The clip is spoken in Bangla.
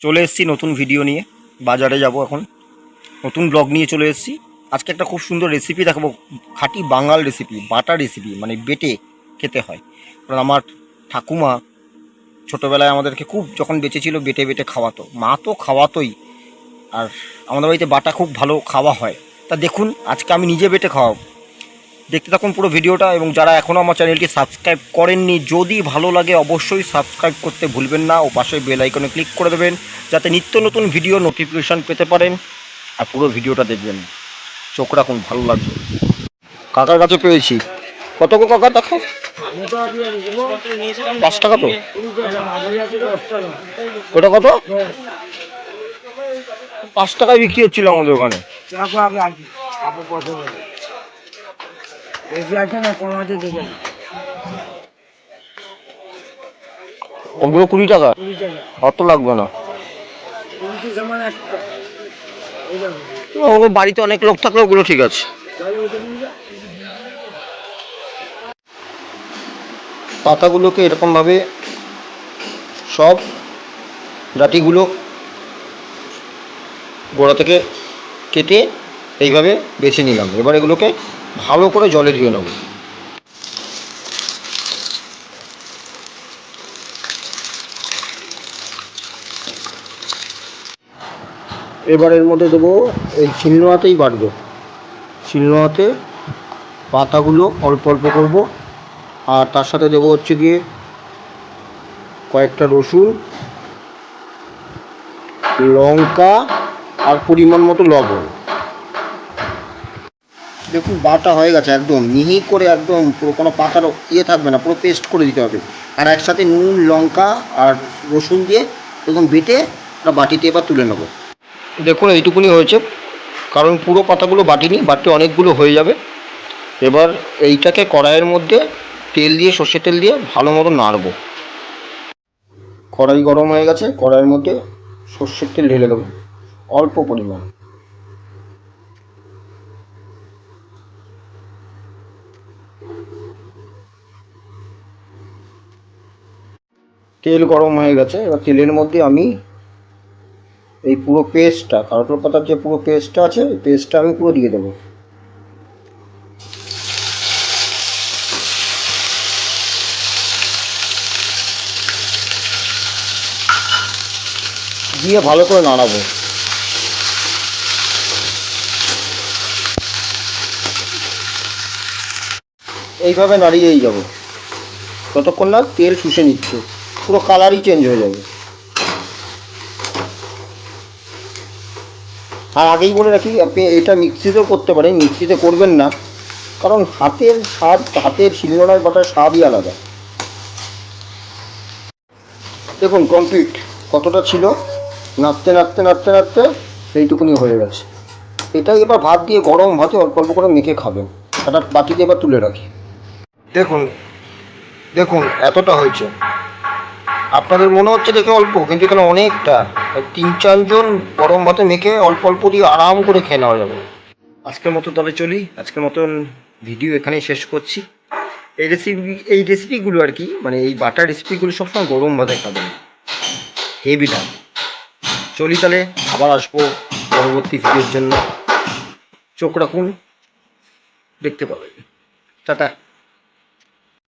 চলে এসেছি নতুন ভিডিও নিয়ে। বাজারে যাব এখন। নতুন ব্লগ নিয়ে চলে এসেছি। আজকে একটা খুব সুন্দর রেসিপি দেখাবো। খাঁটি বাঙাল রেসিপি বাটা রেসিপি মানে বেটে খেতে হয়। কারণ আমার ঠাকুমা ছোটোবেলায় আমাদেরকে খুব যখন বেঁচে ছিল বেটে বেটে খাওয়াতো। মা তো খাওয়াতোই। আর আমাদের বাড়িতে বাটা খুব ভালো খাওয়া হয়। তা দেখুন, আজকে আমি নিজে বেটে খাওয়াবো। দেখতে থাকুন পুরো ভিডিওটা এবং যারা এখনও আমার চ্যানেলটি সাবস্ক্রাইব করেননি, যদি ভালো লাগে অবশ্যই সাবস্ক্রাইব করতে ভুলবেন না। ও পাশে বেল আইকনে ক্লিক করে দেবেন, যাতে নিত্য নতুন ভিডিও নোটিফিকেশান পেতে পারেন আর পুরো ভিডিওটা দেখবেন। চোখ রাখুন, ভালো লাগবে। কাকার কাছে পেয়েছি। কত গো কাকা? দেখো। পাঁচ টাকা তো? ওটা কত? পাঁচ টাকায় বিক্রি হচ্ছিল আমাদের ওখানে। বেশি আছে না না। ওগুলো কুড়ি টাকা? কুড়ি টাকা। অত লাগবে না। সমান ওগুলো বাড়িতে অনেক লোক থাকলে ওগুলো ঠিক আছে। পাতাগুলোকে এরকমভাবে সব ডাটিগুলো গোড়া থেকে কেটে এইভাবে বেছে নিলাম। এবার এগুলোকে ভালো করে জলে ধুয়ে নেব। এবার এর মধ্যে দেবো এই শিলনোড়াতেই বাটবো। শিলনোড়াতে পাতাগুলো অল্প অল্প করব, আর তার সাথে দেবো হচ্ছে গিয়ে কয়েকটা রসুন, লঙ্কা, আর পরিমাণ মতো লবণ। দেখুন বাটা হয়ে গেছে একদম। মিহি করে একদম পুরো, কোনো পাতার ইয়ে থাকবে না, পুরো পেস্ট করে দিতে হবে। আর একসাথে নুন, লঙ্কা আর রসুন দিয়ে একদম বেটে ওটা বাটিতে এবার তুলে নেব। দেখুন, এইটুকুনি হয়েছে। কারণ পুরো পাতাগুলো বাটিনি বাটি অনেকগুলো হয়ে যাবে। এবার এইটাকে কড়াইয়ের মধ্যে তেল দিয়ে, সর্ষের তেল দিয়ে ভালো মতো নাড়বো। কড়াই গরম হয়ে গেছে, কড়াইয়ের মধ্যে সর্ষের তেল ঢেলে দেবো। অল্প পরিমাণ। তেল গরম হয়ে গেছে, এবার তেলের মধ্যে আমি এই পুরো পেস্টটা কারোর পাতার যে পুরো পেস্টটা আছে এই পেস্টটা আমি পুরো দিয়ে দেবো। দিয়ে ভালো করে নাড়াবো। এইভাবে নাড়িয়েই যাব। যতক্ষণ না তেল শুষে নিচ্ছে। পুরো কালারই চেঞ্জ হয়ে যাবে। আর আগেই বলে রাখি, আপনি এটা মিক্সিতেও করতে পারেন, মিক্সিতে করবেন না। কারণ হাতের স্বাদ, হাতের শিলনোড়ায় বাটার স্বাদই আলাদা। দেখুন কমপ্লিট কতটা ছিল? নাড়তে নাড়তে নাড়তে নাড়তে সেইটুকুনি হয়ে গেছে। এটা এবার ভাত দিয়ে গরম ভাতে অল্প অল্প করে মেখে খাবেন। একটা বাটিতে এবার তুলে রাখি। দেখুন দেখুন, এতটা হয়েছে। আপনাদের মনে হচ্ছে দেখে অল্প, কিন্তু এখানে অনেকটা। তিন, চারজন গরম ভাতে মেখে অল্প অল্প দিয়ে আরাম করে খেয়ে নেওয়া যাবে। আজকের মতো তবে চলি। আজকের মতন ভিডিও এখানেই শেষ করছি। এই রেসিপি এই রেসিপিগুলো আর কি মানে এই বাটার রেসিপিগুলো সবসময় গরম ভাতে খাবেন। হেভি দাম চলি তাহলে, আবার আসব পরবর্তী ভিডিওর জন্য। চোখ রাখুন। দেখতে পাবেন। টাটা।